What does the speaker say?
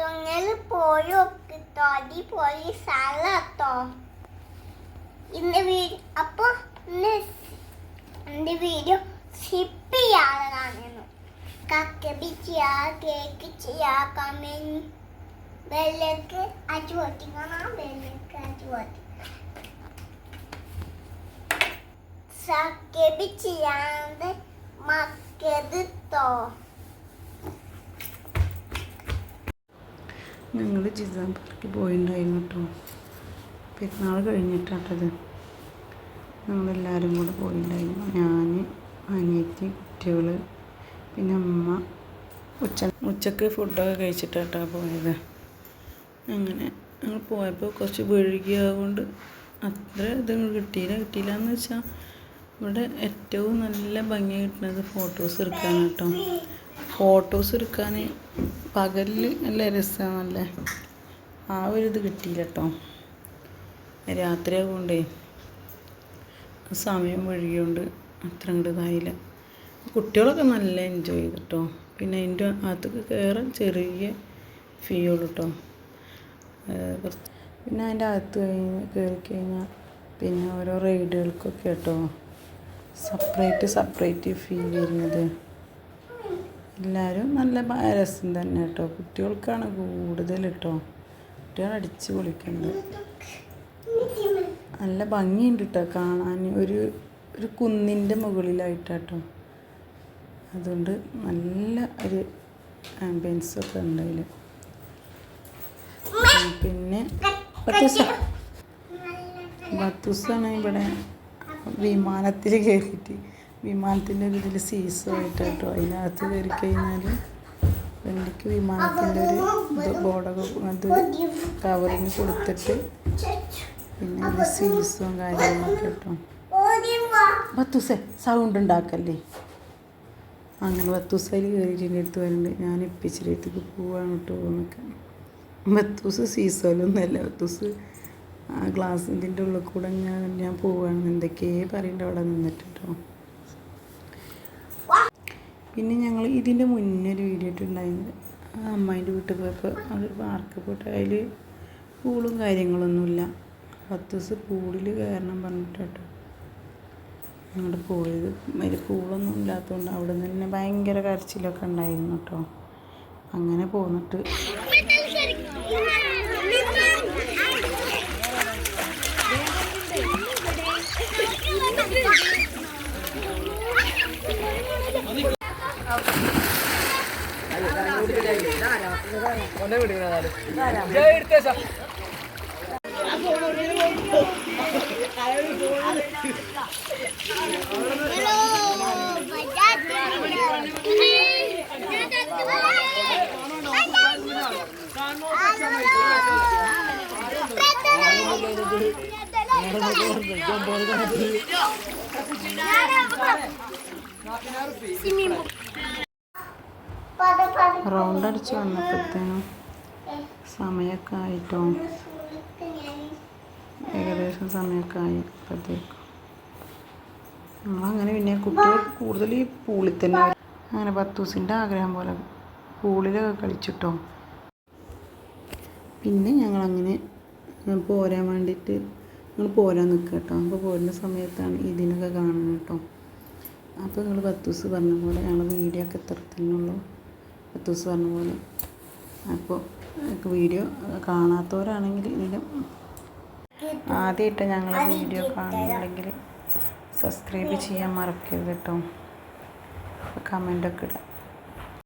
തൊങ്ങൽ പോയി നോക്കിട്ടോ അടിപൊളി സ്ഥലത്തോ? ഇന്ന് വീഡിയോ അപ്പൊ ഇന്ന് എന്റെ വീഡിയോ സ്കിപ്പ് ചെയ്യാതെ കക്കബി ചെയ്യാ കേക്ക് ചെയ്യാ കമന്റ് ബെല്ലേക്ക് അച്ചു പൊട്ടിക്കണം ബെല്ലേക്ക് അച്ചു പൊട്ടി. സബ്സ്ക്രൈബ് ചെയ്യാതെ മക്കത് തോ ഞങ്ങൾ ജിസാൻ പാർക്ക് പോയിട്ടുണ്ടായിരുന്നു കേട്ടോ പെരുന്നാൾ കഴിഞ്ഞിട്ടാട്ടത്. ഞങ്ങളെല്ലാവരും കൂടെ പോയിട്ടുണ്ടായിരുന്നു ഞാൻ അനിയത്തി കുട്ടികൾ പിന്നെ അമ്മ. ഉച്ച ഉച്ചയ്ക്ക് ഫുഡൊക്കെ കഴിച്ചിട്ടാട്ടാ പോയത്. അങ്ങനെ ഞങ്ങൾ പോയപ്പോൾ കുറച്ച് വഴുകിയതുകൊണ്ട് അത്ര ഇത് കിട്ടിയില്ല. കിട്ടിയില്ല എന്ന് വെച്ചാൽ ഇവിടെ ഏറ്റവും നല്ല ഭംഗി കിട്ടുന്നത് ഫോട്ടോസ് എടുക്കാനാട്ടോ. ഫോട്ടോസ് എടുക്കാൻ പകലിൽ നല്ല രസമാണല്ലേ ആ ഒരു ഇത് കിട്ടിയില്ല കേട്ടോ രാത്രി ആകൊണ്ടേ സമയം വഴുകിയോണ്ട് അത്ര ഇതായില്ല. കുട്ടികളൊക്കെ നല്ല എൻജോയ് ചെയ്തു കേട്ടോ പിന്നെ അതിന്റെ അകത്തേക്ക് കയറാൻ ചെറിയ ഫീ ഉള്ളു കേട്ടോ പിന്നെ അതിന്റെ അകത്ത് കഴിഞ്ഞ് കയറി കഴിഞ്ഞാൽ പിന്നെ ഓരോ റൈഡുകൾക്കൊക്കെ കേട്ടോ സെപ്പറേറ്റ് സെപ്പറേറ്റ് ഫീ വരുന്നത്. എല്ലാവരും നല്ല രസം തന്നെ കേട്ടോ. കുട്ടികൾക്കാണ് കൂടുതൽ കേട്ടോ കുട്ടികൾ അടിച്ച് പൊളിക്കുന്നത് നല്ല ഭംഗിയുണ്ട് കേട്ടോ കാണാൻ. ഒരു ഒരു കുന്നിന്റെ മുകളിലായിട്ടാട്ടോ. അതുകൊണ്ട് നല്ല ഒരു ആംബിയൻസ് ഒക്കെ ഉണ്ട് അതിൽ പിന്നെ ബത്തൂസ. ബത്തൂസാണ് ഇവിടെ വിമാനത്തിൽ കയറിയിട്ട് വിമാനത്തിന്റെ ഒരു ഇതിൽ സീസോ ആയിട്ട് കേട്ടോ അതിനകത്ത് കയറി കഴിഞ്ഞാൽ വണ്ടിക്ക് വിമാനത്തിന്റെ ഒരു ബോർഡൊക്കെ അത് കവറിങ് കൊടുത്തിട്ട് പിന്നെ ഒരു സീസും കാര്യങ്ങളൊക്കെ കേട്ടോ ബത്തൂസേ സൗണ്ട് ഉണ്ടാക്കല്ലേ? അങ്ങനെ ബത്തൂസയിൽ കയറിയിട്ട് എന്റെ അടുത്ത് വരുന്നുണ്ട് ഞാൻ ഇപ്പിച്ചിരി പോവാണ് കേട്ടോ പോകുന്നൊക്കെ ബത്തൂസ് സീസോലൊന്നുമല്ല. ബത്തൂസ് ആ ഗ്ലാസിന്റെ ഉള്ളിൽ കൂടെ ഞാൻ ഞാൻ പോവുകയാണ് എന്തൊക്കെയേ പറയുന്നുണ്ട് അവിടെ നിന്നിട്ട് കേട്ടോ. പിന്നെ ഞങ്ങൾ ഇതിന്റെ മുന്നേ ഒരു വീഡിയോ ആ അമ്മായിന്റെ വീട്ടിൽ പോയപ്പോൾ അത് പാർക്ക് പോയിട്ട് അതിൽ പൂളും കാര്യങ്ങളൊന്നുമില്ല. പത്ത് ദിവസം പൂളിൽ കയറണം പറഞ്ഞിട്ട് കേട്ടോ. അങ്ങോട്ട് പോയത്. അതിൽ പൂളൊന്നും ഇല്ലാത്തതുകൊണ്ട് അവിടെ നിന്ന് തന്നെ ഭയങ്കര കരച്ചിലൊക്കെ ഉണ്ടായിരുന്നു കേട്ടോ. അങ്ങനെ പോന്നിട്ട് Jangan റൗണ്ട് അടിച്ച് വന്നപ്പോഴത്തേനും സമയമൊക്കെ ആയിട്ടോ ഏകദേശം സമയമൊക്കെ ആയി അപ്പോഴത്തേക്കും നമ്മളങ്ങനെ പിന്നെ കുട്ടികൾ കൂടുതൽ ഈ പൂളിൽ തന്നെ അങ്ങനെ പത്തൂസിന്റെ ആഗ്രഹം പോലെ പൂളിലൊക്കെ കളിച്ചിട്ടോ. പിന്നെ ഞങ്ങളങ്ങനെ പോരാൻ വേണ്ടിയിട്ട് ഞങ്ങൾ പോരാൻ നിൽക്കുക കേട്ടോ. അപ്പോൾ പോരുന്ന സമയത്താണ് ഇതിനൊക്കെ കാണുന്നത് കേട്ടോ. അപ്പോൾ നിങ്ങൾ പത്തൂസ് പറഞ്ഞ പോലെ ഞങ്ങൾ വീഡിയോ ഒക്കെ എത്രത്തിനുള്ളൂ പത്ത് ദിവസം പറഞ്ഞ പോലെ. അപ്പോൾ വീഡിയോ കാണാത്തവരാണെങ്കിൽ ഇതിന്റെ ആദ്യമായിട്ട് ഞങ്ങൾ വീഡിയോ കാണുന്നുണ്ടെങ്കിൽ സബ്സ്ക്രൈബ് ചെയ്യാൻ മറക്കരുത് കേട്ടോ. കമന്റൊക്കെ ഇടാം.